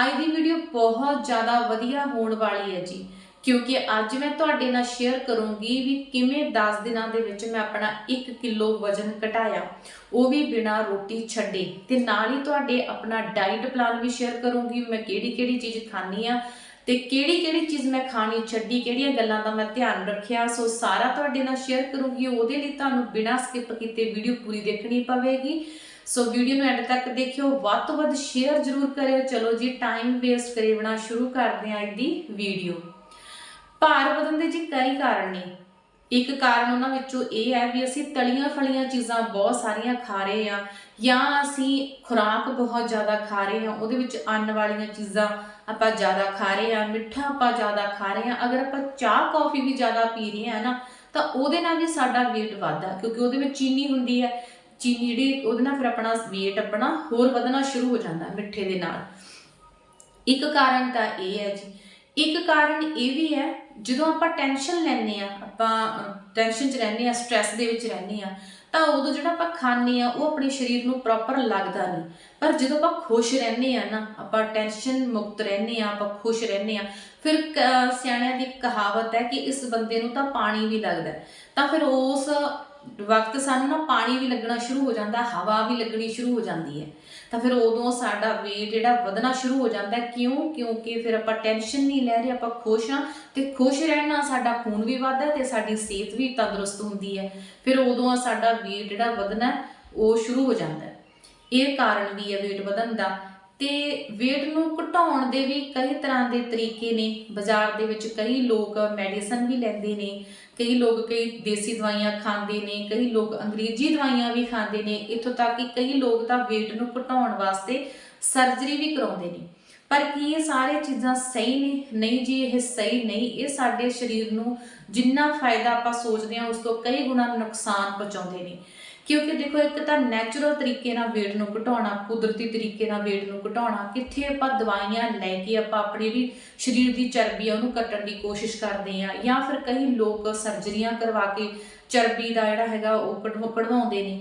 ਅੱਜ ਦੀ ਵੀਡੀਓ ਬਹੁਤ ਜ਼ਿਆਦਾ ਵਧੀਆ ਹੋਣ ਵਾਲੀ ਹੈ ਜੀ। ਕਿਉਂਕਿ ਅੱਜ ਮੈਂ ਤੁਹਾਡੇ ਨਾਲ ਸ਼ੇਅਰ ਕਰੂੰਗੀ ਵੀ ਕਿਵੇਂ 10 ਦਿਨਾਂ ਦੇ ਵਿੱਚ ਮੈਂ ਆਪਣਾ 1 ਕਿਲੋ ਵਜ਼ਨ ਘਟਾਇਆ। ਉਹ ਵੀ ਬਿਨਾਂ ਰੋਟੀ ਛੱਡੇ। ਤੇ ਨਾਲ ਹੀ ਤੁਹਾਡੇ ਆਪਣਾ ਡਾਈਟ ਪਲਾਨ ਵੀ ਸ਼ੇਅਰ ਕਰੂੰਗੀ ਮੈਂ ਕਿਹੜੀ ਕਿਹੜੀ ਚੀਜ਼ ਖਾਣੀ ਆ ਤੇ ਕਿਹੜੀ ਕਿਹੜੀ ਚੀਜ਼ ਮੈਂ ਖਾਣੀ, ਛੱਡੀ, ਕਿਹੜੀਆਂ ਗੱਲਾਂ ਦਾ ਮੈਂ ਧਿਆਨ ਰੱਖਿਆ, ਸੋ ਸਾਰਾ ਤੁਹਾਡੇ ਨਾਲ ਸ਼ੇਅਰ ਕਰੂੰਗੀ। ਉਹਦੇ ਲਈ ਤੁਹਾਨੂੰ ਬਿਨਾਂ ਸਕਿਪ ਕੀਤੇ ਵੀਡੀਓ ਪੂਰੀ ਦੇਖਣੀ ਪਵੇਗੀ। ਸੋ ਵੀਡੀਓ ਨੂੰ ਐਂਡ ਤੱਕ ਦੇਖਿਓ, ਵੱਧ ਤੋਂ ਵੱਧ ਸ਼ੇਅਰ ਜ਼ਰੂਰ ਕਰਿਓ। ਚਲੋ ਜੀ ਟਾਈਮ ਵੇਸਟ ਕਰੇ ਬਿਨਾ ਸ਼ੁਰੂ ਕਰਦੇ ਹਾਂ ਅੱਜ ਦੀ ਵੀਡੀਓ ਭਾਰ ਵਧਣ ਦੇ ਜੀ ਕਈ ਕਾਰਨ ਨੇ। ਇੱਕ ਕਾਰਨ ਉਹਨਾਂ ਵਿੱਚੋਂ ਇਹ ਹੈ ਵੀ ਅਸੀਂ ਤਲੀਆਂ ਫਲੀਆਂ ਚੀਜ਼ਾਂ ਬਹੁਤ ਸਾਰੀਆਂ ਖਾ ਰਹੇ ਆ ਜਾਂ ਅਸੀਂ ਖੁਰਾਕ ਬਹੁਤ ਜ਼ਿਆਦਾ ਖਾ ਰਹੇ ਆ ਉਹਦੇ ਵਿੱਚ ਅੰਨ ਵਾਲੀਆਂ ਚੀਜ਼ਾਂ ਆਪਾਂ ਜ਼ਿਆਦਾ ਖਾ ਰਹੇ ਆ ਮਿੱਠਾ ਆਪਾਂ ਜ਼ਿਆਦਾ ਖਾ ਰਹੇ ਆ ਅਗਰ ਆਪਾਂ ਚਾਹ, ਕੌਫੀ ਵੀ ਜ਼ਿਆਦਾ ਪੀ ਰਹੇ ਆ ਨਾ, ਤਾਂ ਉਹਦੇ ਨਾਲ ਵੀ ਸਾਡਾ weight ਵੱਧਦਾ ਕਿਉਂਕਿ ਉਹਦੇ ਵਿੱਚ ਚੀਨੀ ਹੁੰਦੀ ਹੈ। ਚੀਨੀ ਜਿਹੜੀ, ਉਹਦੇ ਨਾਲ ਫਿਰ ਆਪਣਾ weight ਆਪਣਾ ਹੋਰ ਵਧਣਾ ਸ਼ੁਰੂ ਹੋ ਜਾਂਦਾ ਮਿੱਠੇ ਦੇ ਨਾਲ। ਇੱਕ ਕਾਰਨ ਤਾਂ ਇਹ ਹੈ ਜੀ। ਇੱਕ ਕਾਰਨ ਇਹ ਵੀ ਹੈ, ਜਦੋਂ ਆਪਾਂ ਟੈਨਸ਼ਨ ਲੈਂਦੇ ਆ ਆਪਾਂ ਟੈਨਸ਼ਨ 'ਚ ਰਹਿੰਦੇ ਆ ਸਟ੍ਰੈਸ ਦੇ ਵਿੱਚ ਰਹਿੰਦੇ ਆ ਤਾਂ ਉਦੋਂ ਜਿਹੜਾ ਆਪਾਂ ਖਾਂਦੇ ਆ ਉਹ ਆਪਣੇ ਸਰੀਰ ਨੂੰ ਪ੍ਰੋਪਰ ਲੱਗਦਾ ਨਹੀਂ। ਪਰ ਜਦੋਂ ਆਪਾਂ ਖੁਸ਼ ਰਹਿੰਦੇ ਆ ਨਾ, ਆਪਾਂ ਟੈਨਸ਼ਨ ਮੁਕਤ ਰਹਿੰਦੇ ਆ ਆਪਾਂ ਖੁਸ਼ ਰਹਿੰਦੇ ਆ ਫਿਰ ਕ- ਸਿਆਣਿਆਂ ਦੀ ਕਹਾਵਤ ਹੈ ਕਿ ਇਸ ਬੰਦੇ ਨੂੰ ਤਾਂ ਪਾਣੀ ਵੀ ਲੱਗਦਾ ਤਾਂ ਫਿਰ ਉਸ ਵਕਤ ਸਾਨੂੰ ਨਾ ਪਾਣੀ ਵੀ ਲੱਗਣਾ ਸ਼ੁਰੂ ਹੋ ਜਾਂਦਾ, ਹਵਾ ਵੀ ਲੱਗਣੀ ਸ਼ੁਰੂ ਹੋ ਜਾਂਦੀ ਹੈ। ਤਾਂ ਫਿਰ ਉਦੋਂ ਸਾਡਾ weight ਜਿਹੜਾ ਵਧਣਾ ਸ਼ੁਰੂ ਹੋ ਜਾਂਦਾ ਕਿਉਂ? ਕਿਉਂਕਿ ਫਿਰ ਆਪਾਂ ਟੈਨਸ਼ਨ ਨਹੀਂ ਲੈ ਰਹੇ, ਆਪਾਂ ਖੁਸ਼ ਹਾਂ ਤੇ ਖੁਸ਼ ਰਹਿਣ ਨਾਲ ਸਾਡਾ ਖੂਨ ਵੀ ਵੱਧਦਾ ਹੈ ਤੇ ਸਾਡੀ ਸਿਹਤ ਵੀ ਤੰਦਰੁਸਤ ਹੁੰਦੀ ਹੈ। ਫਿਰ ਉਦੋਂ ਸਾਡਾ weight ਜਿਹੜਾ ਵਧਣਾ ਉਹ ਸ਼ੁਰੂ ਹੋ ਜਾਂਦਾ ਇਹ ਕਾਰਨ ਵੀ ਹੈ weight ਵਧਣ ਦਾ। ਤੇ weight ਨੂੰ ਘਟਾਉਣ ਦੇ ਵੀ ਕਈ ਤਰ੍ਹਾਂ ਦੇ ਤਰੀਕੇ ਨੇ। ਬਾਜ਼ਾਰ ਦੇ ਵਿੱਚ ਕਈ ਲੋਕ ਮੈਡੀਸਨ ਵੀ ਲੈਂਦੇ ਨੇ। ਕਈ ਲੋਕ ਕਈ ਦੇਸੀ ਦਵਾਈਆਂ ਖਾਂਦੇ ਨੇ, ਕਈ ਲੋਕ ਅੰਗਰੇਜ਼ੀ ਦਵਾਈਆਂ ਵੀ ਖਾਂਦੇ ਨੇ, ਇੱਥੋਂ ਤੱਕ ਕਿ ਕਈ ਲੋਕ ਤਾਂ weight ਨੂੰ ਘਟਾਉਣ ਵਾਸਤੇ ਸਰਜਰੀ ਵੀ ਕਰਾਉਂਦੇ ਨੇ। ਪਰ ਕੀ ਇਹ ਸਾਰੇ ਚੀਜ਼ਾਂ ਸਹੀ ਨੇ? ਨਹੀਂ ਜੀ, ਇਹ ਸਹੀ ਨਹੀਂ। ਇਹ ਸਾਡੇ ਸਰੀਰ ਨੂੰ ਜਿੰਨਾ ਫਾਇਦਾ ਆਪਾਂ ਸੋਚਦੇ ਹਾਂ, ਉਸ ਤੋਂ ਕਈ ਗੁਣਾ ਨੁਕਸਾਨ ਪਹੁੰਚਾਉਂਦੇ ਨੇ। ਕਿਉਂਕਿ ਦੇਖੋ ਇੱਕ ਤਾਂ ਨੈਚੁਰਲ ਤਰੀਕੇ ਨਾਲ weight ਨੂੰ ਘਟਾਉਣਾ, ਕੁਦਰਤੀ ਤਰੀਕੇ ਨਾਲ weight ਨੂੰ ਘਟਾਉਣਾ, ਕਿੱਥੇ ਆਪਾਂ ਦਵਾਈਆਂ ਲੈ ਕੇ ਆਪਾਂ ਆਪਣੀ ਜਿਹੜੀ ਸਰੀਰ ਦੀ ਚਰਬੀ ਆ ਉਹਨੂੰ ਕੱਟਣ ਦੀ ਕੋਸ਼ਿਸ਼ ਕਰਦੇ ਆ ਜਾਂ ਫਿਰ ਕਈ ਲੋਕ ਸਰਜਰੀਆਂ ਕਰਵਾ ਕੇ ਚਰਬੀ ਦਾ ਜਿਹੜਾ ਹੈਗਾ ਉਹ ਕਢਵਾ- ਕਢਵਾਉਂਦੇ ਨੇ।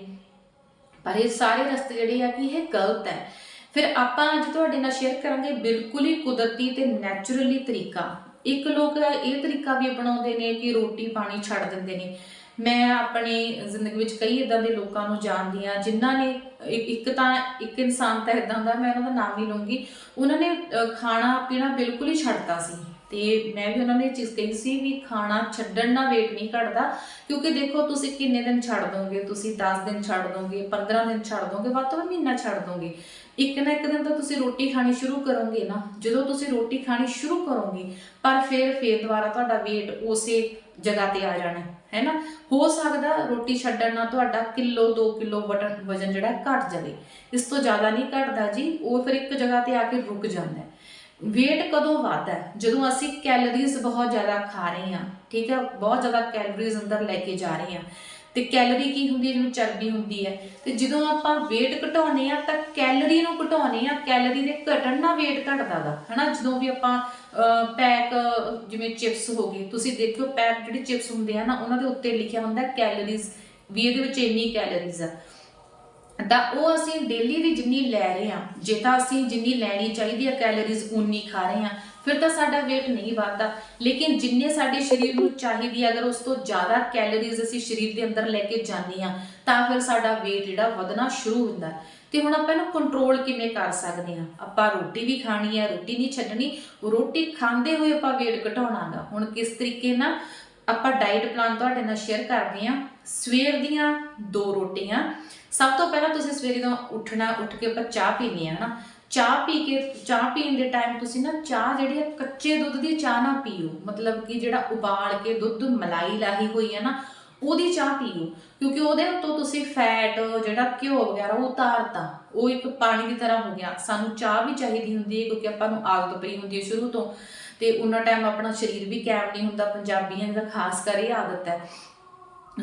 ਪਰ ਇਹ ਸਾਰੇ ਰਸਤੇ ਜਿਹੜੇ ਆ ਕਿ ਇਹ ਗਲਤ ਹੈ। ਫਿਰ ਆਪਾਂ ਅੱਜ ਤੁਹਾਡੇ ਨਾਲ ਸ਼ੇਅਰ ਕਰਾਂਗੇ ਬਿਲਕੁਲ ਹੀ ਕੁਦਰਤੀ ਤੇ ਨੈਚੁਰਲੀ ਤਰੀਕਾ। ਇੱਕ ਲੋਕ ਇਹ ਤਰੀਕਾ ਵੀ ਅਪਣਾਉਂਦੇ ਨੇ ਕਿ ਰੋਟੀ ਪਾਣੀ ਛੱਡ ਦਿੰਦੇ ਨੇ। ਮੈਂ ਆਪਣੀ ਜ਼ਿੰਦਗੀ ਵਿੱਚ ਕਈ ਇਦਾਂ ਦੇ ਲੋਕਾਂ ਨੂੰ ਜਾਣਦੀ ਆ ਜਿਨ੍ਹਾਂ ਨੇ ਇੱਕ ਤਾਂ ਇੱਕ ਇਨਸਾਨ ਤਾਂ ਇਦਾਂ ਦਾ, ਮੈਂ ਉਹਨਾਂ ਦਾ ਨਾਮ ਹੀ ਲਵਾਂਗੀ ਉਹਨਾਂ ਨੇ ਖਾਣਾ ਪੀਣਾ ਬਿਲਕੁਲ ਹੀ ਛੱਡਤਾ ਸੀ। ਤੇ ਮੈਂ ਵੀ ਉਹਨਾਂ ਨੇ ਇਹ ਚੀਜ਼ ਕਹੀ ਸੀ ਵੀ ਖਾਣਾ ਛੱਡਣ ਨਾਲ weight ਨਹੀਂ ਘਟਦਾ, ਕਿਉਂਕਿ ਦੇਖੋ ਤੁਸੀਂ ਕਿੰਨੇ ਦਿਨ ਛੱਡ ਦੋਗੇ, ਤੁਸੀਂ 10 ਦਿਨ ਛੱਡ ਦੋਗੇ 15 ਦਿਨ ਛੱਡ ਦੋਗੇ, ਵੱਧ ਤੋਂ ਵੱਧ ਮਹੀਨਾ ਛੱਡ ਦੋਗੇ। ਇੱਕ ਨਾ ਇੱਕ ਦਿਨ ਤਾਂ ਤੁਸੀਂ ਰੋਟੀ ਖਾਣੀ ਸ਼ੁਰੂ ਕਰੋਗੇ ਨਾ, ਜਦੋਂ ਤੁਸੀਂ ਰੋਟੀ ਖਾਣੀ ਸ਼ੁਰੂ ਕਰੋਗੇ, ਪਰ ਫਿਰ ਫਿਰ ਦੁਬਾਰਾ ਤੁਹਾਡਾ weight ਉਸੇ ਜਗ੍ਹਾ ਤੇ ਆ ਜਾਣਾ, ਹੈ ਨਾ? ਹੋ ਸਕਦਾ ਰੋਟੀ ਛੱਡਣ ਨਾਲ ਤੁਹਾਡਾ ਕਿਲੋ 2 ਕਿਲੋ ਵਟਨ ਵਜਨ ਜਿਹੜਾ ਘਟ ਜਾਵੇ। ਇਸ ਤੋਂ ਜ਼ਿਆਦਾ ਨਹੀਂ ਘਟਦਾ ਜੀ, ਉਹ ਫਿਰ ਇੱਕ ਜਗ੍ਹਾ ਤੇ ਆ ਕੇ ਰੁਕ ਜਾਂਦਾ ਹੈ। weight ਕਦੋਂ ਵੱਧਦਾ ਹੈ? ਜਦੋਂ ਅਸੀਂ ਕੈਲਰੀਜ਼ ਬਹੁਤ ਜ਼ਿਆਦਾ ਖਾ ਰਹੇ ਹਾਂ, ਠੀਕ ਹੈ? ਬਹੁਤ ਜ਼ਿਆਦਾ ਕੈਲਰੀਜ਼ ਅੰਦਰ ਲੈ ਕੇ ਜਾ ਰਹੇ ਹਾਂ। ਤੇ ਕੈਲਰੀ ਕੀ ਹੁੰਦੀ ਹੈ, ਜਿਹਨੂੰ ਚਰਬੀ ਹੁੰਦੀ ਹੈ। ਤੇ ਜਦੋਂ ਆਪਾਂ weight ਘਟਾਉਨੇ ਆ ਤਾਂ ਕੈਲਰੀ ਨੂੰ ਘਟਾਉਨੇ ਆ ਕੈਲਰੀ ਦੇ ਘਟਣ ਨਾਲ weight ਘਟਦਾ ਦਾ ਹਨਾ? ਜਦੋਂ ਵੀ ਆਪਾਂ ਪੈਕ ਜਿਵੇਂ ਚਿਪਸ ਹੋ ਗਏ, ਤੁਸੀਂ ਦੇਖਿਓ ਪੈਕ ਜਿਹੜੇ ਚਿਪਸ ਹੁੰਦੇ ਆ ਨਾ, ਉਹਨਾਂ ਦੇ ਉੱਤੇ ਲਿਖਿਆ ਹੁੰਦਾ ਕੈਲਰੀਜ਼ ਵੀ ਇਹਦੇ ਵਿੱਚ ਇੰਨੀ ਕੈਲਰੀਜ਼ ਆ। ਤਾਂ ਉਹ ਅਸੀਂ ਡੇਲੀ ਦੀ ਜਿੰਨੀ ਲੈ ਰਹੇ ਹਾਂ, ਜੇ ਤਾਂ ਅਸੀਂ ਜਿੰਨੀ ਲੈਣੀ ਚਾਹੀਦੀ ਹੈ ਕੈਲਰੀਜ਼ ਉਨੀ ਖਾ ਰਹੇ ਹਾਂ। ਫਿਰ ਤਾਂ ਸਾਡਾ weight ਨਹੀਂ ਵੱਧਦਾ। ਲੇਕਿਨ ਜਿੰਨੇ ਸਾਡੇ ਸਰੀਰ ਨੂੰ ਚਾਹੀਦੀ ਹੈ ਅਗਰ ਉਸ ਤੋਂ ਜ਼ਿਆਦਾ ਕੈਲੋਰੀਜ਼ ਅਸੀਂ ਸਰੀਰ ਦੇ ਅੰਦਰ ਲੈ ਕੇ ਜਾਂਦੇ ਹਾਂ ਤਾਂ ਫਿਰ ਸਾਡਾ weight ਜਿਹੜਾ ਵਧਣਾ ਸ਼ੁਰੂ ਹੁੰਦਾ ਤੇ ਹੁਣ ਆਪਾਂ ਇਹਨੂੰ ਕੰਟਰੋਲ ਕਿਵੇਂ ਕਰ ਸਕਦੇ ਹਾਂ ਆਪਾਂ ਰੋਟੀ ਵੀ ਖਾਣੀ ਹੈ ਰੋਟੀ ਨਹੀਂ ਛੱਡਣੀ। ਰੋਟੀ ਖਾਂਦੇ ਹੋਏ ਆਪਾਂ weight ਘਟਾਉਣਾ ਗਾ ਹੁਣ ਕਿਸ ਤਰੀਕੇ ਨਾਲ ਆਪਾਂ ਡਾਈਟ ਪਲਾਨ ਤੁਹਾਡੇ ਨਾਲ ਸ਼ੇਅਰ ਕਰਦੇ ਹਾਂ ਸਵੇਰ ਦੀਆਂ ਦੋ ਰੋਟੀਆਂ। ਸਭ ਤੋਂ ਪਹਿਲਾਂ ਤੁਸੀਂ ਸਵੇਰੇ ਤੋਂ ਉੱਠਣਾ, ਉੱਠ ਕੇ ਆਪਾਂ ਚਾਹ ਪੀਣੀ ਹੈ ਨਾ ਚਾਹ ਪੀ ਕੇ, ਚਾਹ ਪੀਣ ਦੇ ਟਾਈਮ ਤੁਸੀਂ ਨਾ ਚਾਹ ਜਿਹੜੀ ਹੈ ਕੱਚੇ ਦੁੱਧ ਦੀ ਚਾਹ ਨਾ ਪੀਓ। ਮਤਲਬ ਕਿ ਜਿਹੜਾ ਉਬਾਲ ਕੇ ਦੁੱਧ ਮਲਾਈ ਲਾਹੀ ਹੋਈ ਹੈ ਨਾ, ਉਹਦੀ ਚਾਹ ਪੀਓ। ਕਿਉਂਕਿ ਉਹਦੇ ਉੱਤੋਂ ਤੁਸੀਂ ਫੈਟ ਜਿਹੜਾ ਘਿਓ ਵਗੈਰਾ, ਉਹ ਉਤਾਰਤਾ। ਉਹ ਇੱਕ ਪਾਣੀ ਦੀ ਤਰ੍ਹਾਂ ਹੋ ਗਿਆ। ਸਾਨੂੰ ਚਾਹ ਵੀ ਚਾਹੀਦੀ ਹੁੰਦੀ ਹੈ ਕਿਉਂਕਿ ਆਪਾਂ ਨੂੰ ਆਦਤ ਪਈ ਹੁੰਦੀ ਹੈ ਸ਼ੁਰੂ ਤੋਂ। ਤੇ ਉਹਨਾਂ ਟਾਈਮ ਆਪਣਾ ਸਰੀਰ ਵੀ ਕਾਇਮ ਨਹੀਂ ਹੁੰਦਾ, ਪੰਜਾਬੀਆਂ ਦਾ ਖਾਸ ਕਰ ਇਹ ਆਦਤ ਹੈ।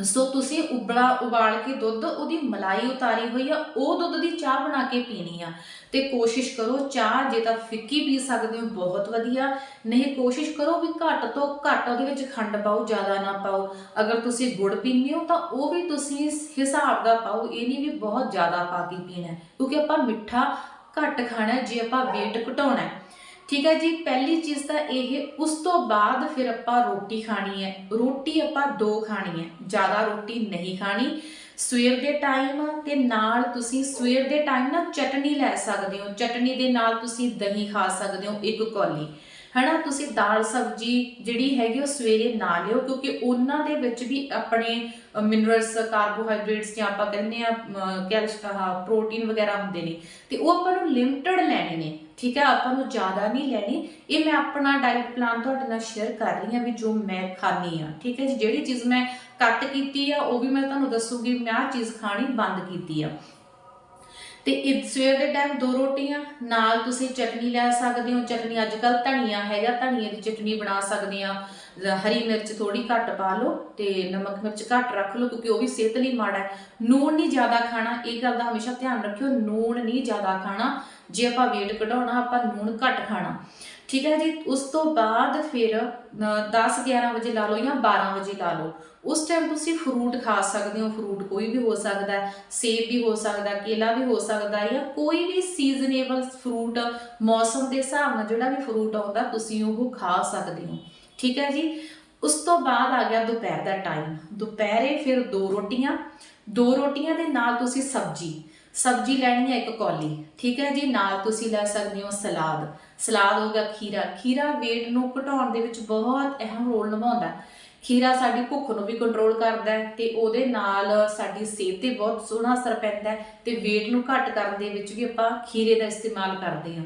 ਸੋ ਤੁਸੀਂ ਉਬਲਾ ਉਬਾਲ ਕੇ ਦੁੱਧ, ਉਹਦੀ ਮਲਾਈ ਉਤਾਰੀ ਹੋਈ ਆ, ਉਹ ਦੁੱਧ ਦੀ ਚਾਹ ਬਣਾ ਕੇ ਪੀਣੀ ਆ। ਤੇ ਕੋਸ਼ਿਸ਼ ਕਰੋ ਚਾਹ, ਜੇ ਤਾਂ ਫਿੱਕੀ ਪੀ ਸਕਦੇ ਹੋ, ਬਹੁਤ ਵਧੀਆ। ਨਹੀਂ, ਕੋਸ਼ਿਸ਼ ਕਰੋ ਵੀ ਘੱਟ ਤੋਂ ਘੱਟ ਉਹਦੇ ਵਿੱਚ ਖੰਡ ਪਾਓ, ਜ਼ਿਆਦਾ ਨਾ ਪਾਓ। ਅਗਰ ਤੁਸੀਂ ਗੁੜ ਪੀਂਦੇ ਹੋ, ਤਾਂ ਉਹ ਵੀ ਤੁਸੀਂ ਹਿਸਾਬ ਦਾ ਪਾਓ, ਇਹ ਨਹੀਂ ਵੀ ਬਹੁਤ ਜ਼ਿਆਦਾ ਪਾ ਕੇ ਪੀਣਾ। ਕਿਉਂਕਿ ਆਪਾਂ ਮਿੱਠਾ ਘੱਟ ਖਾਣਾ ਜੇ ਆਪਾਂ weight ਘਟਾਉਣਾ ਹੈ। ਠੀਕ ਹੈ ਜੀ, ਪਹਿਲੀ ਚੀਜ਼ ਤਾਂ ਇਹ, ਉਸ ਤੋਂ ਬਾਅਦ ਫਿਰ ਆਪਾਂ ਰੋਟੀ ਖਾਣੀ ਹੈ। ਰੋਟੀ ਆਪਾਂ ਦੋ ਖਾਣੀ ਹੈ, ਜ਼ਿਆਦਾ ਰੋਟੀ ਨਹੀਂ ਖਾਣੀ। ਸਵੇਰ ਦੇ ਟਾਈਮ ਤੇ ਨਾਲ ਤੁਸੀਂ ਸਵੇਰ ਦੇ ਟਾਈਮ ਨਾ ਚਟਨੀ ਲੈ ਸਕਦੇ ਹੋ। ਚਟਨੀ ਦੇ ਨਾਲ ਤੁਸੀਂ ਦਹੀਂ ਖਾ ਸਕਦੇ ਹੋ, ਇੱਕ ਕੌਲੀ। ਹਨਾ? ਤੁਸੀਂ ਦਾਲ ਸਬਜੀ ਜਿਹੜੀ ਹੈਗੀ ਉਹ ਸਵੇਰੇ ਨਾ ਲਿਓ, ਕਿਉਂਕਿ ਉਹਨਾਂ ਦੇ ਵਿੱਚ ਵੀ ਆਪਣੇ ਮਿਨਰਲਸ ਕਾਰਬੋਹਾਈਡਰੇਟਸ ਜਾਂ ਆਪਾਂ ਕਹਿੰਦੇ ਆ ਕੈਲਸ਼ੀਅਮ ਪ੍ਰੋਟੀਨ ਵਗੈਰਾ ਹੁੰਦੇ ਨੇ, ਤੇ ਉਹ ਆਪਾਂ ਨੂੰ ਲਿਮਟਿਡ ਲੈਣੇ ਨੇ, ਠੀਕ ਹੈ? ਆਪਾਂ ਨੂੰ ਜ਼ਿਆਦਾ ਨਹੀਂ ਲੈਣੀ। ਇਹ ਮੈਂ ਆਪਣਾ ਡਾਈਟ ਪਲਾਨ ਤੁਹਾਡੇ ਨਾਲ ਸ਼ੇਅਰ ਕਰ ਰਹੀ ਹਾਂ ਵੀ ਜੋ ਮੈਂ ਖਾਣੀ ਆ ਠੀਕ ਹੈ ਜੀ? ਜਿਹੜੀ ਚੀਜ਼ ਮੈਂ ਕੱਟ ਕੀਤੀ ਆ, ਉਹ ਵੀ ਮੈਂ ਤੁਹਾਨੂੰ ਦੱਸੂਗੀ, ਮੈਂ ਆਹ ਚੀਜ਼ ਖਾਣੀ ਬੰਦ ਕੀਤੀ ਆ। ਤੇ ਇਹ ਸਵੇਰ ਦੇ ਟਾਈਮ ਦੋ ਰੋਟੀਆਂ, ਨਾਲ ਤੁਸੀਂ ਚਟਨੀ ਲੈ ਸਕਦੇ ਹੋ। ਚਟਨੀ ਅੱਜ ਕੱਲ ਧਨੀਆ ਹੈਗਾ, ਧਨੀਏ ਦੀ ਚਟਨੀ ਬਣਾ ਸਕਦੇ ਆ। ਹਰੀ ਮਿਰਚ ਥੋੜੀ ਘੱਟ ਪਾ ਲਓ ਤੇ ਨਮਕ ਮਿਰਚ ਘੱਟ ਰੱਖ ਲਓ ਕਿਉਂਕਿ ਉਹ ਵੀ ਸਿਹਤ ਲਈ ਮਾੜਾ ਹੈ। ਨੂਣ ਨਹੀਂ ਜ਼ਿਆਦਾ ਖਾਣਾ, ਇਹ ਗੱਲ ਦਾ ਹਮੇਸ਼ਾ ਧਿਆਨ ਰੱਖਿਓ, ਨੂਣ ਨਹੀਂ ਜ਼ਿਆਦਾ ਖਾਣਾ। ਜੇ ਆਪਾਂ weight ਘਟਾਉਣਾ, ਆਪਾਂ ਨੂਣ ਘੱਟ ਖਾਣਾ। ਠੀਕ ਹੈ ਜੀ? ਉਸ ਤੋਂ ਬਾਅਦ ਫਿਰ 10 11 ਵਜੇ ਲਾ ਲਓ ਜਾਂ 12 ਵਜੇ ਲਾ ਲਓ। ਉਸ ਟਾਈਮ ਤੁਸੀਂ ਫਰੂਟ ਖਾ ਸਕਦੇ ਹੋ। ਫਰੂਟ ਕੋਈ ਵੀ ਹੋ ਸਕਦਾ ਸੇਬ ਵੀ ਹੋ ਸਕਦਾ ਕੇਲਾ ਵੀ ਹੋ ਸਕਦਾ ਜਾਂ ਕੋਈ ਵੀ ਸੀਜ਼ਨੇਬਲ ਫਰੂਟ ਮੌਸਮ ਦੇ ਹਿਸਾਬ ਨਾਲ ਜਿਹੜਾ ਵੀ ਫਰੂਟ ਆਉਂਦਾ, ਤੁਸੀਂ ਉਹ ਖਾ ਸਕਦੇ ਹੋ। ਠੀਕ ਹੈ ਜੀ? ਉਸ ਤੋਂ ਬਾਅਦ ਆ ਗਿਆ ਦੁਪਹਿਰ ਦਾ ਟਾਈਮ ਦੁਪਹਿਰੇ ਫਿਰ ਦੋ ਰੋਟੀਆਂ। ਦੋ ਰੋਟੀਆਂ ਦੇ ਨਾਲ ਤੁਸੀਂ ਸਬਜ਼ੀ। ਸਬਜ਼ੀ ਲੈਣੀ ਹੈ ਇੱਕ ਕੌਲੀ। ਠੀਕ ਹੈ ਜੀ? ਨਾਲ ਤੁਸੀਂ ਲੈ ਸਕਦੇ ਹੋ ਸਲਾਦ। ਸਲਾਦ ਹੋ ਗਿਆ, ਖੀਰਾ। ਖੀਰਾ weight ਨੂੰ ਘਟਾਉਣ ਦੇ ਵਿੱਚ ਬਹੁਤ ਅਹਿਮ ਰੋਲ ਨਿਭਾਉਂਦਾ ਖੀਰਾ ਸਾਡੀ ਭੁੱਖ ਨੂੰ ਵੀ ਕੰਟਰੋਲ ਕਰਦਾ ਹੈ ਤੇ ਉਹਦੇ ਨਾਲ ਸਾਡੀ ਸਿਹਤ ਤੇ ਬਹੁਤ ਸੋਹਣਾ ਅਸਰ ਪੈਂਦਾ ਹੈ ਤੇ weight ਨੂੰ ਘੱਟ ਕਰਨ ਦੇ ਵਿੱਚ ਵੀ ਆਪਾਂ ਖੀਰੇ ਦਾ ਇਸਤੇਮਾਲ ਕਰਦੇ ਹਾਂ।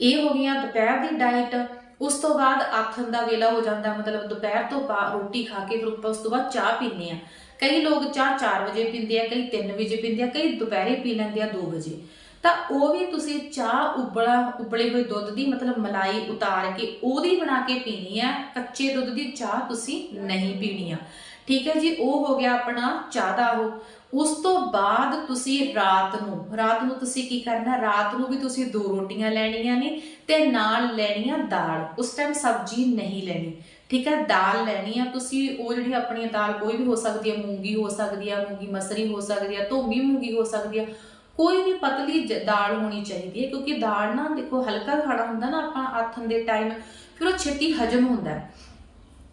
ਇਹ ਹੋ ਗਈਆਂ ਦੁਪਹਿਰ ਦੀ ਡਾਈਟ ਉਸ ਤੋਂ ਬਾਅਦ ਆਥਣ ਦਾ ਵੇਲਾ ਹੋ ਜਾਂਦਾ, ਮਤਲਬ ਦੁਪਹਿਰ ਤੋਂ ਬਾਅਦ ਰੋਟੀ ਖਾ ਕੇ ਫਿਰ ਆਪਾਂ ਉਸ ਤੋਂ ਬਾਅਦ ਚਾਹ ਪੀਂਦੇ ਆ ਕਈ ਲੋਕ ਚਾਹ 4 ਵਜੇ ਪੀਂਦੇ ਆ, ਕਈ 3 ਵਜੇ ਪੀਂਦੇ ਆ, ਕਈ ਦੁਪਹਿਰੇ ਪੀ ਲੈਂਦੇ ਆ 2 ਵਜੇ। ਤਾਂ ਉਹ ਵੀ ਤੁਸੀਂ ਚਾਹ ਉਬਲਾ, ਉਬਲੇ ਹੋਏ ਦੁੱਧ ਦੀ ਮਤਲਬ ਮਲਾਈ ਉਤਾਰ ਕੇ ਉਹਦੀ ਬਣਾ ਕੇ ਪੀਣੀ ਆ, ਕੱਚੇ ਦੁੱਧ ਦੀ ਚਾਹ ਤੁਸੀਂ ਨਹੀਂ ਪੀਣੀ ਆ। ਠੀਕ ਹੈ ਜੀ, ਉਹ ਹੋ ਗਿਆ ਆਪਣਾ ਚਾਹ ਦਾ ਉਹ। ਉਸ ਤੋਂ ਬਾਅਦ ਤੁਸੀਂ ਰਾਤ ਨੂੰ ਰਾਤ ਨੂੰ ਤੁਸੀਂ ਕੀ ਕਰਨਾ, ਰਾਤ ਨੂੰ ਵੀ ਤੁਸੀਂ ਦੋ ਰੋਟੀਆਂ ਲੈਣੀਆਂ ਨੇ ਤੇ ਨਾਲ ਲੈਣੀਆਂ ਦਾਲ। ਉਸ ਟਾਈਮ ਸਬਜ਼ੀ ਨਹੀਂ ਲੈਣੀ। ਠੀਕ ਹੈ, ਦਾਲ ਲੈਣੀ ਆ ਤੁਸੀਂ, ਉਹ ਜਿਹੜੀ ਆਪਣੀ ਦਾਲ, ਕੋਈ ਵੀ ਹੋ ਸਕਦੀ ਹੈ ਮੂੰਗੀ ਹੋ ਸਕਦੀ ਹੈ ਮੂੰਗੀ ਮਸਰੀ ਹੋ ਸਕਦੀ ਹੈ ਧੋਮੀ ਮੂੰਗੀ ਹੋ ਸਕਦੀ ਹੈ ਕੋਈ ਵੀ ਪਤਲੀ ਦਾਲ ਹੋਣੀ ਚਾਹੀਦੀ ਹੈ, ਕਿਉਂਕਿ ਦਾਲ ਨਾ ਦੇਖੋ ਹਲਕਾ ਖਾਣਾ ਹੁੰਦਾ ਨਾ, ਆਪਾਂ ਆਥਣ ਦੇ ਟਾਈਮ ਫਿਰ ਉਹ ਛੇਤੀ ਹਜਮ ਹੁੰਦਾ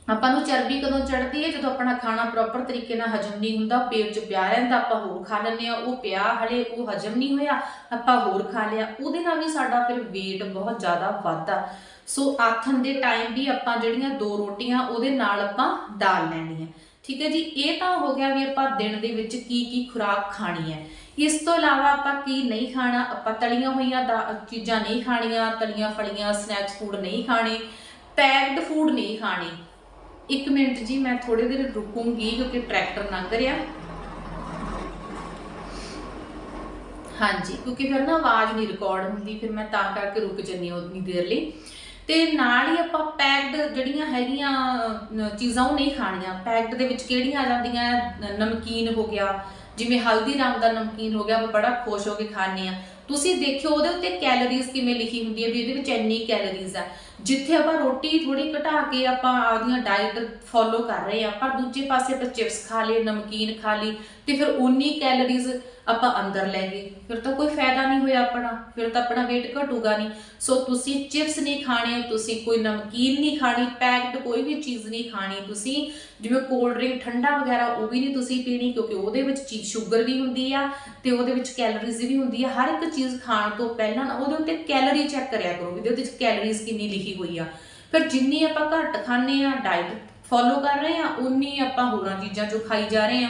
ਆਪਾਂ ਨੂੰ ਚਰਬੀ ਕਦੋਂ ਚੜਦੀ ਹੈ? ਜਦੋਂ ਆਪਣਾ ਖਾਣਾ ਪ੍ਰੋਪਰ ਤਰੀਕੇ ਨਾਲ ਹਜਮ ਨਹੀਂ ਹੁੰਦਾ, ਪੇਟ 'ਚ ਪਿਆ ਰਹਿੰਦਾ, ਆਪਾਂ ਹੋਰ ਖਾ ਲੈਂਦੇ ਆ ਉਹ ਪਿਆ ਹਲੇ, ਉਹ ਹਜਮ ਨਹੀਂ ਹੋਇਆ, ਆਪਾਂ ਹੋਰ ਖਾ ਲਿਆ, ਉਹਦੇ ਨਾਲ ਵੀ ਸਾਡਾ ਫਿਰ weight ਬਹੁਤ ਜ਼ਿਆਦਾ ਵੱਧਦਾ। ਸੋ ਆਥਣ ਦੇ ਟਾਈਮ ਵੀ ਆਪਾਂ ਜਿਹੜੀਆਂ ਦੋ ਰੋਟੀਆਂ, ਉਹਦੇ ਨਾਲ ਆਪਾਂ ਦਾਲ ਲੈਣੀ ਹੈ। ਠੀਕ ਹੈ ਜੀ? ਇਹ ਤਾਂ ਹੋ ਗਿਆ ਵੀ ਆਪਾਂ ਦਿਨ ਦੇ ਵਿੱਚ ਕੀ ਕੀ ਖੁਰਾਕ ਖਾਣੀ ਹੈ। ਇਸ ਤੋਂ ਇਲਾਵਾ ਆਪਾਂ ਕੀ ਨਹੀਂ ਖਾਣਾ, ਆਪਾਂ ਤਲੀਆਂ ਹੋਈਆਂ ਦਾ- ਚੀਜ਼ਾਂ ਨਹੀਂ ਖਾਣੀਆਂ, ਤਲੀਆਂ ਫਲੀਆਂ ਸਨੈਕਸ ਫੂਡ ਨਹੀਂ ਖਾਣੇ ਪੈਕਡ ਫੂਡ ਨਹੀਂ ਖਾਣੇ। ਇੱਕ ਮਿੰਟ ਜੀ, ਮੈਂ ਥੋੜੇ ਦੇਰ ਰੁਕੂੰਗੀ ਕਿਉਂਕਿ ਟਰੈਕਟਰ ਲੰਘ ਰਿਹਾ। ਹਾਂਜੀ, ਕਿਉਂਕਿ ਫਿਰ ਨਾ ਆਵਾਜ਼ ਨਹੀਂ ਰਿਕਾਰਡ ਹੁੰਦੀ, ਫਿਰ ਮੈਂ ਤਾਂ ਕਰਕੇ ਰੁਕ ਜੰਨੀ ਉਤਨੀ ਦੇਰ ਲਈ। ਤੇ ਨਾਲ ਹੀ ਆਪਾਂ ਪੈਕਡ ਜਿਹੜੀਆਂ ਹੈਗੀਆਂ ਚੀਜ਼ਾਂ ਉਹ ਨਹੀਂ ਖਾਣੀਆਂ। ਪੈਕਡ ਦੇ ਵਿੱਚ ਕਿਹੜੀਆਂ ਆ ਜਾਂਦੀਆਂ? ਨਮਕੀਨ ਹੋ ਗਿਆ ਜਿਵੇਂ ਹਲਦੀਰਾਮ ਦਾ ਨਮਕੀਨ ਹੋ ਗਿਆ, ਆਪਾਂ ਬੜਾ ਖੁਸ਼ ਹੋ ਕੇ ਖਾਂਦੇ ਆ ਤੁਸੀਂ ਦੇਖਿਓ ਉਹਦੇ ਉੱਤੇ ਕੈਲੋਰੀਜ਼ ਕਿਵੇਂ ਲਿਖੀ ਹੁੰਦੀ ਹੈ ਵੀ ਇਹਦੇ ਵਿੱਚ ਇੰਨੀ ਕੈਲੋਰੀਜ਼ ਆ। ਜਿੱਥੇ ਆਪਾਂ ਰੋਟੀ ਥੋੜੀ ਘਟਾ ਕੇ ਆਪਾਂ ਆਪਦੀਆਂ ਡਾਈਟ ਫੋਲੋ ਕਰ ਰਹੇ ਆ ਪਰ ਦੂਜੇ ਪਾਸੇ ਆਪਾਂ ਚਿਪਸ ਖਾ ਲਏ, ਨਮਕੀਨ ਖਾ ਲਈ, ਤੇ ਫਿਰ ਉਨੀ ਕੈਲੋਰੀਜ਼ ਆਪਾਂ ਅੰਦਰ ਲੈ ਗਏ। ਫਿਰ ਤਾਂ ਕੋਈ ਫਾਇਦਾ ਨਹੀਂ ਹੋਇਆ ਆਪਣਾ। ਫਿਰ ਤਾਂ ਆਪਣਾ weight ਘਟੂਗਾ ਨਹੀਂ। ਸੋ ਤੁਸੀਂ ਚਿਪਸ ਨਹੀਂ ਖਾਣੇ, ਤੁਸੀਂ ਕੋਈ ਨਮਕੀਨ ਨਹੀਂ ਖਾਣੀ ਪੈਕਡ ਕੋਈ ਵੀ ਚੀਜ਼ ਨਹੀਂ ਖਾਣੀ ਤੁਸੀਂ। ਜਿਵੇਂ ਕੋਲਡ ਡਰਿੰਕ ਠੰਡਾ ਵਗੈਰਾ ਉਹ ਵੀ ਨਹੀਂ ਤੁਸੀਂ ਪੀਣੀ, ਕਿਉਂਕਿ ਉਹਦੇ ਵਿੱਚ ਚੀ ਸ਼ੂਗਰ ਵੀ ਹੁੰਦੀ ਆ ਤੇ ਉਹਦੇ ਵਿੱਚ ਕੈਲਰੀਜ਼ ਵੀ ਹੁੰਦੀ ਆ। ਹਰ ਇੱਕ ਚੀਜ਼ ਖਾਣ ਤੋਂ ਪਹਿਲਾਂ ਨਾ ਉਹਦੇ ਉੱਤੇ ਕੈਲਰੀ ਚੈੱਕ ਕਰਿਆ ਕਰੋ ਵੀ ਉਹਦੇ ਵਿੱਚ ਕੈਲਰੀਜ਼ ਕਿੰਨੀ ਲਿਖੀ ਹੋਈ ਆ। ਫਿਰ ਜਿੰਨੀ ਆਪਾਂ ਘੱਟ ਖਾਂਦੇ ਆ ਡਾਈਟ ਫੋਲੋ ਕਰ ਰਹੇ ਆ ਉਨੀ ਆਪਾਂ ਹੋਰਾਂ ਚੀਜ਼ਾਂ ਜੋ ਖਾਈ ਜਾ ਰਹੇ ਆ।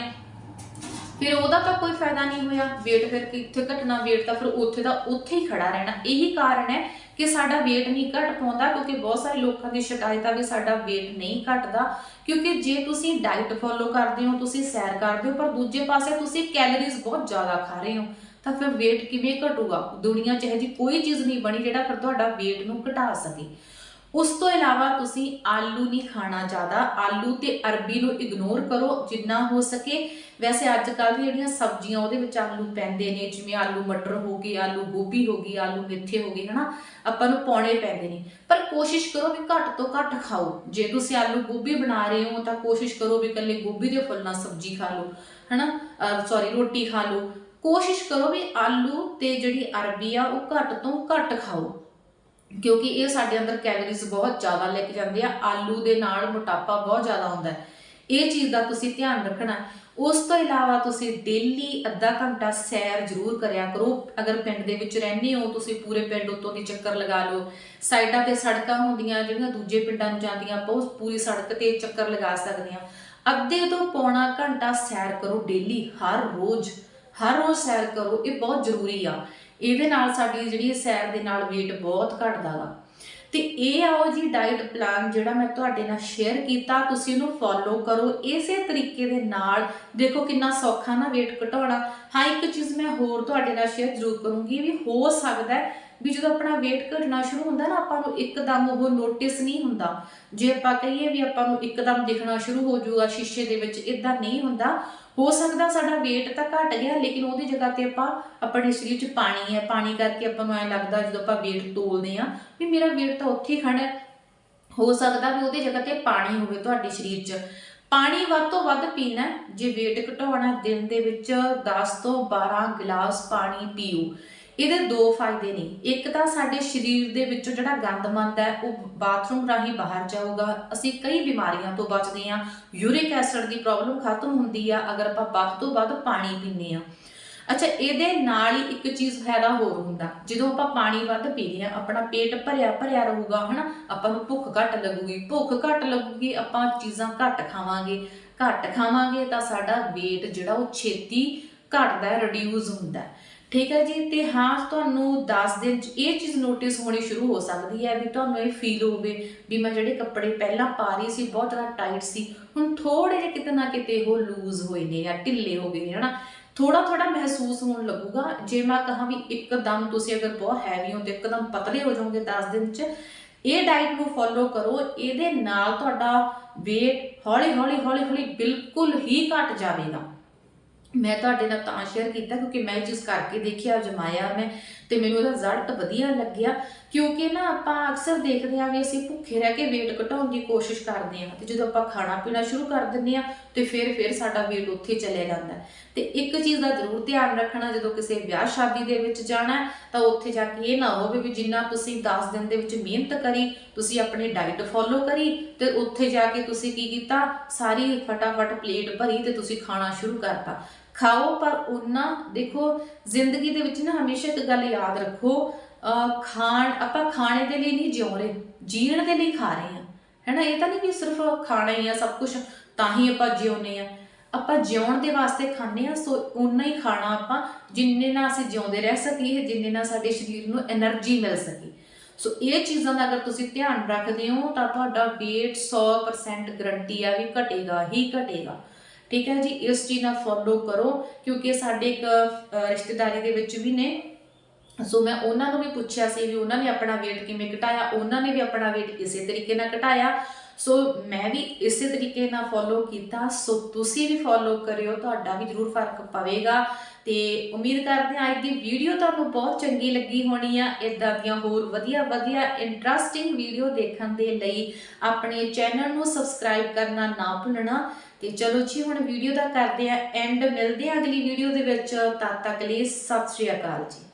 ਫਿਰ ਉਹਦਾ ਤਾਂ ਕੋਈ ਫਾਇਦਾ ਨਹੀਂ ਹੋਇਆ। weight ਫਿਰ ਕਿੱਥੇ ਘਟਣਾ, weight ਤਾਂ ਫਿਰ ਉੱਥੇ ਦਾ ਉੱਥੇ ਹੀ ਖੜਾ ਰਹਿਣਾ। ਇਹੀ ਕਾਰਨ ਹੈ ਕਿ ਸਾਡਾ weight ਨਹੀਂ ਘਟ ਪਾਉਂਦਾ, ਕਿਉਂਕਿ ਬਹੁਤ ਸਾਰੇ ਲੋਕਾਂ ਦੀ ਸ਼ਿਕਾਇਤ ਆ ਵੀ ਸਾਡਾ weight ਨਹੀਂ ਘਟਦਾ। ਕਿਉਂਕਿ ਜੇ ਤੁਸੀਂ ਡਾਈਟ ਫੋਲੋ ਕਰਦੇ ਹੋ, ਤੁਸੀਂ ਸੈਰ ਕਰਦੇ ਹੋ, ਪਰ ਦੂਜੇ ਪਾਸੇ ਤੁਸੀਂ ਕੈਲਰੀਜ਼ ਬਹੁਤ ਜ਼ਿਆਦਾ ਖਾ ਰਹੇ ਹੋ, ਤਾਂ ਫਿਰ weight ਕਿਵੇਂ ਘਟੂਗਾ? ਦੁਨੀਆ 'ਚ ਇਹੋ ਜਿਹੀ ਕੋਈ ਚੀਜ਼ ਨਹੀਂ ਬਣੀ ਜਿਹੜਾ ਫਿਰ ਤੁਹਾਡਾ weight ਨੂੰ ਘਟਾ ਸਕੇ। ਉਸ ਤੋਂ ਇਲਾਵਾ ਤੁਸੀਂ ਆਲੂ ਨਹੀਂ ਖਾਣਾ ਜ਼ਿਆਦਾ, ਆਲੂ ਤੇ ਅਰਬੀ ਨੂੰ ਇਗਨੋਰ ਕਰੋ ਜਿੰਨਾ ਹੋ ਸਕੇ। ਵੈਸੇ ਅੱਜ ਕੱਲ੍ਹ ਦੀਆਂ ਜਿਹੜੀਆਂ ਸਬਜ਼ੀਆਂ ਉਹਦੇ ਵਿੱਚ ਆਲੂ ਪੈਂਦੇ ਨੇ, ਜਿਵੇਂ ਆਲੂ ਮਟਰ ਹੋ ਗਏ, ਆਲੂ ਗੋਭੀ ਹੋ ਗਈ, ਆਲੂ ਮੇਥੇ ਹੋ ਗਏ, ਹਨਾ? ਆਪਾਂ ਨੂੰ ਪਾਉਣੇ ਪੈਂਦੇ ਨੇ। ਪਰ ਕੋਸ਼ਿਸ਼ ਕਰੋ ਵੀ ਘੱਟ ਤੋਂ ਘੱਟ ਖਾਓ। ਜੇ ਤੁਸੀਂ ਆਲੂ ਗੋਭੀ ਬਣਾ ਰਹੇ ਹੋ ਤਾਂ ਕੋਸ਼ਿਸ਼ ਕਰੋ ਵੀ ਇਕੱਲੇ ਗੋਭੀ ਦੇ ਫੁੱਲ ਨਾਲ ਸਬਜ਼ੀ ਖਾ ਲਓ, ਹਨਾ? ਸੌਰੀ ਰੋਟੀ ਖਾ ਲਓ। ਕੋਸ਼ਿਸ਼ ਕਰੋ ਵੀ ਆਲੂ ਤੇ ਜਿਹੜੀ ਅਰਬੀ ਆ ਉਹ ਘੱਟ ਤੋਂ ਘੱਟ ਖਾਓ। ਕਿਉਂਕਿ ਇਹ ਸਾਡੇ ਅੰਦਰ ਕੈਲਰੀਜ਼ ਬਹੁਤ ਜ਼ਿਆਦਾ ਲੈ ਕੇ ਜਾਂਦੇ ਆ, ਆਲੂ ਦੇ ਨਾਲ ਮੋਟਾਪਾ ਬਹੁਤ ਜ਼ਿਆਦਾ ਆਉਂਦਾ ਹੈ। ਇਹ ਚੀਜ਼ ਦਾ ਤੁਸੀਂ ਧਿਆਨ ਰੱਖਣਾ ਉਸ ਤੋਂ ਇਲਾਵਾ ਤੁਸੀਂ ਡੇਲੀ ਅੱਧਾ ਘੰਟਾ ਸੈਰ ਜ਼ਰੂਰ ਕਰਿਆ ਕਰੋ। ਅਗਰ ਪਿੰਡ ਦੇ ਵਿੱਚ ਰਹਿੰਦੇ ਹੋ, ਤੁਸੀਂ ਪੂਰੇ ਪਿੰਡ ਉੱਤੋਂ ਦੀ ਚੱਕਰ ਲਗਾ ਲਓ। ਸਾਈਡਾਂ ਤੇ ਸੜਕਾਂ ਹੁੰਦੀਆਂ, ਜਿਹੜੀਆਂ ਦੂਜੇ ਪਿੰਡਾਂ ਨੂੰ ਜਾਂਦੀਆਂ ਆਪਾਂ ਪੂਰੀ ਸੜਕ ਤੇ ਚੱਕਰ ਲਗਾ ਸਕਦੇ ਹਾਂ। ਅੱਧੇ ਤੋਂ ਪੌਣਾ ਘੰਟਾ ਸੈਰ ਕਰੋ ਡੇਲੀ ਹਰ ਰੋਜ਼। ਹਰ ਰੋਜ਼ ਸੈਰ ਕਰੋ, ਇਹ ਬਹੁਤ ਜ਼ਰੂਰੀ ਆ। ਇਹਦੇ ਨਾਲ ਸਾਡੀ ਜਿਹੜੀ ਸੈਰ ਦੇ ਨਾਲ weight ਬਹੁਤ ਘਟਦਾ ਵਾ ਤੇ ਇਹ ਆਓ ਜੀ ਡਾਈਟ ਪਲਾਨ ਜਿਹੜਾ ਮੈਂ ਤੁਹਾਡੇ ਨਾਲ ਸ਼ੇਅਰ ਕੀਤਾ, ਤੁਸੀਂ ਇਹਨੂੰ ਫੋਲੋ ਕਰੋ। ਇਸੇ ਤਰੀਕੇ ਦੇ ਨਾਲ ਦੇਖੋ ਕਿੰਨਾ ਸੌਖਾ ਨਾ weight ਘਟਾਉਣਾ। ਹਾਂ, ਇੱਕ ਚੀਜ਼ ਮੈਂ ਹੋਰ ਤੁਹਾਡੇ ਨਾਲ ਸ਼ੇਅਰ ਜ਼ਰੂਰ ਕਰੂੰਗੀ ਵੀ ਹੋ ਸਕਦਾ ਹੈ ਵੀ ਜਦੋਂ ਆਪਣਾ weight ਘਟਣਾ ਸ਼ੁਰੂ ਹੁੰਦਾ ਨਾ, ਆਪਾਂ ਨੂੰ ਇੱਕਦਮ ਉਹ ਨੋਟਿਸ ਨਹੀਂ ਹੁੰਦਾ। ਜੇ ਆਪਾਂ ਕਹੀਏ ਵੀ ਆਪਾਂ ਨੂੰ ਇੱਕਦਮ ਦਿਖਣਾ ਸ਼ੁਰੂ ਹੋ ਜਾਊਗਾ, ਸ਼ੀਸ਼ੇ ਦੇ ਵਿੱਚ ਇਦਾਂ ਨਹੀਂ ਹੁੰਦਾ। ਹੋ ਸਕਦਾ ਸਾਡਾ weight ਤਾਂ ਘਟ ਗਿਆ, ਲੇਕਿਨ ਉਹਦੀ ਜਗ੍ਹਾ ਤੇ ਆਪਾਂ ਆਪਣੇ ਸਰੀਰ 'ਚ ਪਾਣੀ ਹੈ। ਪਾਣੀ ਕਰਕੇ ਆਪਾਂ ਨੂੰ ਐ ਲੱਗਦਾ ਜਦੋਂ ਆਪਾਂ weight ਤੋਲਦੇ ਆ ਵੀ ਮੇਰਾ weight ਤਾਂ ਉੱਥੇ ਹੀ ਖੜਾ ਹੋ। ਸਕਦਾ ਵੀ ਉਹਦੀ ਜਗ੍ਹਾ ਤੇ ਪਾਣੀ ਹੋਵੇ ਤੁਹਾਡੇ ਸਰੀਰ 'ਚ। ਪਾਣੀ ਵੱਧ ਤੋਂ ਵੱਧ ਪੀਣਾ ਜੇ weight ਘਟਾਉਣਾ ਦਿਨ ਦੇ ਵਿੱਚ 10 ਤੋਂ 12 ਗਲਾਸ ਪਾਣੀ ਪੀਓ। ਇਹਦੇ ਦੋ ਫਾਇਦੇ ਨੇ। ਇੱਕ ਤਾਂ ਸਾਡੇ ਸਰੀਰ ਦੇ ਵਿੱਚੋਂ ਜਿਹੜਾ ਗੰਦ ਮੰਦ ਹੈ, ਉਹ ਬਾਥਰੂਮ ਰਾਹੀਂ ਬਾਹਰ ਜਾਊਗਾ। ਅਸੀਂ ਕਈ ਬਿਮਾਰੀਆਂ ਤੋਂ ਬਚਦੇ ਹਾਂ। ਯੂਰਿਕ ਐਸਿਡ ਦੀ ਪ੍ਰੋਬਲਮ ਖਤਮ ਹੁੰਦੀ ਆ, ਅਗਰ ਆਪਾਂ ਵੱਧ ਤੋਂ ਵੱਧ ਪਾਣੀ ਪੀਂਦੇ ਆ ਅੱਛਾ, ਇਹਦੇ ਨਾਲ ਹੀ ਇੱਕ ਚੀਜ਼ ਫਾਇਦਾ ਹੋਰ ਹੁੰਦਾ। ਜਦੋਂ ਆਪਾਂ ਪਾਣੀ ਵੱਧ ਪੀਦੇ ਆ ਆਪਣਾ ਪੇਟ ਭਰਿਆ ਭਰਿਆ ਰਹੂਗਾ, ਹਨਾ? ਆਪਾਂ ਨੂੰ ਭੁੱਖ ਘੱਟ ਲੱਗੂਗੀ। ਭੁੱਖ ਘੱਟ ਲੱਗੂਗੀ, ਆਪਾਂ ਚੀਜ਼ਾਂ ਘੱਟ ਖਾਵਾਂਗੇ। ਘੱਟ ਖਾਵਾਂਗੇ ਤਾਂ ਸਾਡਾ weight ਜਿਹੜਾ ਉਹ ਛੇਤੀ ਘਟਦਾ ਹੈ ਰਿਡਿਊਸ ਹੁੰਦਾ। ਹੈ ਠੀਕ ਹੈ ਜੀ? ਤੇ ਹਾਂ, ਤੁਹਾਨੂੰ 10 ਦਿਨ ਚ ਇਹ ਚੀਜ਼ ਨੋਟਿਸ ਹੋਣੀ ਸ਼ੁਰੂ ਹੋ ਸਕਦੀ ਹੈ ਵੀ ਤੁਹਾਨੂੰ ਇਹ ਫੀਲ ਹੋਵੇ ਵੀ ਮੈਂ ਜਿਹੜੇ ਕੱਪੜੇ ਪਹਿਲਾਂ ਪਾ ਰਹੀ ਸੀ, ਬਹੁਤ ਜ਼ਿਆਦਾ ਟਾਈਟ ਸੀ, ਹੁਣ ਥੋੜੇ ਜਿਹੇ ਕਿਤੇ ਨਾ ਕਿਤੇ ਉਹ ਲੂਜ਼ ਹੋਏ ਨੇ ਜਾਂ ਢਿੱਲੇ ਹੋ ਗਏ ਨੇ, ਹਨਾ? ਥੋੜਾ ਥੋੜਾ ਮਹਿਸੂਸ ਹੋਣ ਲੱਗੂਗਾ। ਜੇ ਮੈਂ ਕਹਾਂ ਵੀ ਇੱਕਦਮ ਤੁਸੀਂ ਅਗਰ ਬਹੁਤ ਹੈਵੀ ਹੋ ਤੇ ਇੱਕਦਮ ਪਤਲੇ ਹੋ ਜਾਓਗੇ 10 ਦਿਨ ਚ, ਇਹ ਡਾਈਟ ਨੂੰ ਫੋਲੋ ਕਰੋ। ਇਹਦੇ ਨਾਲ ਤੁਹਾਡਾ weight ਹੌਲੀ ਹੌਲੀ ਹੌਲੀ ਹੌਲੀ ਬਿਲਕੁਲ ਹੀ ਘਟ ਜਾਵੇਗਾ। ਮੈਂ ਤੁਹਾਡੇ ਨਾਲ ਤਾਂ ਸ਼ੇਅਰ ਕੀਤਾ ਕਿਉਂਕਿ ਮੈਂ ਇਹ ਚੀਜ਼ ਕਰਕੇ ਦੇਖਿਆ ਜਮਾਇਆ ਮੈਂ ਤੇ ਮੈਨੂੰ ਉਹਦਾ ਰਿਜ਼ਲਟ ਵਧੀਆ ਲੱਗਿਆ। ਕਿਉਂਕਿ ਨਾ ਆਪਾਂ ਅਕਸਰ ਦੇਖਦੇ ਹਾਂ ਵੀ ਅਸੀਂ ਭੁੱਖੇ ਰਹਿ ਕੇ weight ਘਟਾਉਣ ਦੀ ਕੋਸ਼ਿਸ਼ ਕਰਦੇ ਹਾਂ ਤੇ ਜਦੋਂ ਆਪਾਂ ਖਾਣਾ ਪੀਣਾ ਸ਼ੁਰੂ ਕਰ ਦਿੰਦੇ ਹਾਂ ਤੇ ਫਿਰ ਫਿਰ ਸਾਡਾ weight ਉੱਥੇ ਚਲੇ ਜਾਂਦਾ ਤੇ ਇੱਕ ਚੀਜ਼ ਦਾ ਜ਼ਰੂਰ ਧਿਆਨ ਰੱਖਣਾ, ਜਦੋਂ ਕਿਸੇ ਵਿਆਹ ਸ਼ਾਦੀ ਦੇ ਵਿੱਚ ਜਾਣਾ ਤਾਂ ਉੱਥੇ ਜਾ ਕੇ ਇਹ ਨਾ ਹੋਵੇ ਵੀ ਜਿੰਨਾ ਤੁਸੀਂ 10 ਦਿਨ ਦੇ ਵਿੱਚ ਮਿਹਨਤ ਕਰੀ, ਤੁਸੀਂ ਆਪਣੀ ਡਾਈਟ ਫੋਲੋ ਕਰੀ ਤੇ ਉੱਥੇ ਜਾ ਕੇ ਤੁਸੀਂ ਕੀ ਕੀਤਾ, ਸਾਰੀ ਫਟਾਫਟ ਪਲੇਟ ਭਰੀ ਤੇ ਤੁਸੀਂ ਖਾਣਾ ਸ਼ੁਰੂ ਕਰਤਾ। ਖਾਓ, ਪਰ ਉਹਨਾਂ ਦੇਖੋ, ਜ਼ਿੰਦਗੀ ਦੇ ਵਿੱਚ ਨਾ ਹਮੇਸ਼ਾ ਇੱਕ ਗੱਲ ਯਾਦ ਰੱਖੋ ਖਾਣ, ਆਪਾਂ ਖਾਣੇ ਦੇ ਲਈ ਨਹੀਂ ਜਿਉਂ ਰਹੇ ਜੀਣ ਦੇ ਲਈ ਖਾ ਰਹੇ ਹਾਂ। ਹੈਨਾ, ਇਹ ਤਾਂ ਨਹੀਂ ਕਿ ਸਿਰਫ ਖਾਣਾ ਹੀ ਆ, ਸਭ ਕੁਝ ਤਾਂ ਹੀ ਆਪਾਂ ਜਿਉਨੇ ਆ ਆਪਾਂ ਜਿਉਣ ਦੇ ਵਾਸਤੇ ਖਾਂਦੇ ਆ ਸੋ ਉਨਾ ਹੀ ਖਾਣਾ ਆਪਾਂ, ਜਿੰਨੇ ਨਾਲ ਅਸੀਂ ਜਿਉਂਦੇ ਰਹਿ ਸਕੀਏ, ਜਿੰਨੇ ਨਾਲ ਸਾਡੇ ਸਰੀਰ ਨੂੰ એનર્ਜੀ ਮਿਲ ਸਕੇ। ਸੋ ਇਹ ਚੀਜ਼ਾਂ ਦਾ ਅਗਰ ਤੁਸੀਂ ਧਿਆਨ ਰੱਖਦੇ ਹੋ, ਤਾਂ ਤੁਹਾਡਾ ਵੇਟ 100% ਗਰੰਟੀ ਆ ਵੀ ਘਟੇਗਾ, ਹੀ ਘਟੇਗਾ। ਠੀਕ ਹੈ ਜੀ, ਇਸ ਚੀਜ਼ ਨਾਲ ਫੋਲੋ ਕਰੋ, ਕਿਉਂਕਿ ਸਾਡੇ ਇੱਕ ਰਿਸ਼ਤੇਦਾਰੀ ਦੇ ਵਿੱਚ ਵੀ ਨੇ। ਸੋ ਮੈਂ ਉਹਨਾਂ ਨੂੰ ਵੀ ਪੁੱਛਿਆ ਸੀ ਵੀ ਉਹਨਾਂ ਨੇ ਆਪਣਾ weight ਕਿਵੇਂ ਘਟਾਇਆ, ਉਹਨਾਂ ਨੇ ਵੀ ਆਪਣਾ weight ਇਸੇ ਤਰੀਕੇ ਨਾਲ ਘਟਾਇਆ। ਸੋ ਮੈਂ ਵੀ ਇਸੇ ਤਰੀਕੇ ਨਾਲ ਫੋਲੋ ਕੀਤਾ। ਸੋ ਤੁਸੀਂ ਵੀ ਫੋਲੋ ਕਰਿਓ, ਤੁਹਾਡਾ ਵੀ ਜ਼ਰੂਰ ਫ਼ਰਕ ਪਵੇਗਾ। ਤੇ ਉਮੀਦ ਕਰਦੇ ਹਾਂ ਅੱਜ ਦੀ ਵੀਡੀਓ ਤੁਹਾਨੂੰ ਬਹੁਤ ਚੰਗੀ ਲੱਗੀ ਹੋਣੀ ਆ। ਇਦਾਂ ਦੀਆਂ ਹੋਰ ਵਧੀਆ ਵਧੀਆ ਇੰਟਰਸਟਿੰਗ ਵੀਡੀਓ ਦੇਖਣ ਦੇ ਲਈ ਆਪਣੇ ਚੈਨਲ ਨੂੰ ਸਬਸਕ੍ਰਾਈਬ ਕਰਨਾ ਨਾ ਭੁੱਲਣਾ। ਤੇ ਚਲੋ ਜੀ, ਹੁਣ ਵੀਡੀਓ ਦਾ ਕਰਦੇ ਆ ਐਂਡ ਮਿਲਦੇ ਆ ਅਗਲੀ ਵੀਡੀਓ ਦੇ ਵਿੱਚ, ਤਦ ਤੱਕ ਲਈ ਸਤਿ ਸ਼੍ਰੀ ਅਕਾਲ ਜੀ।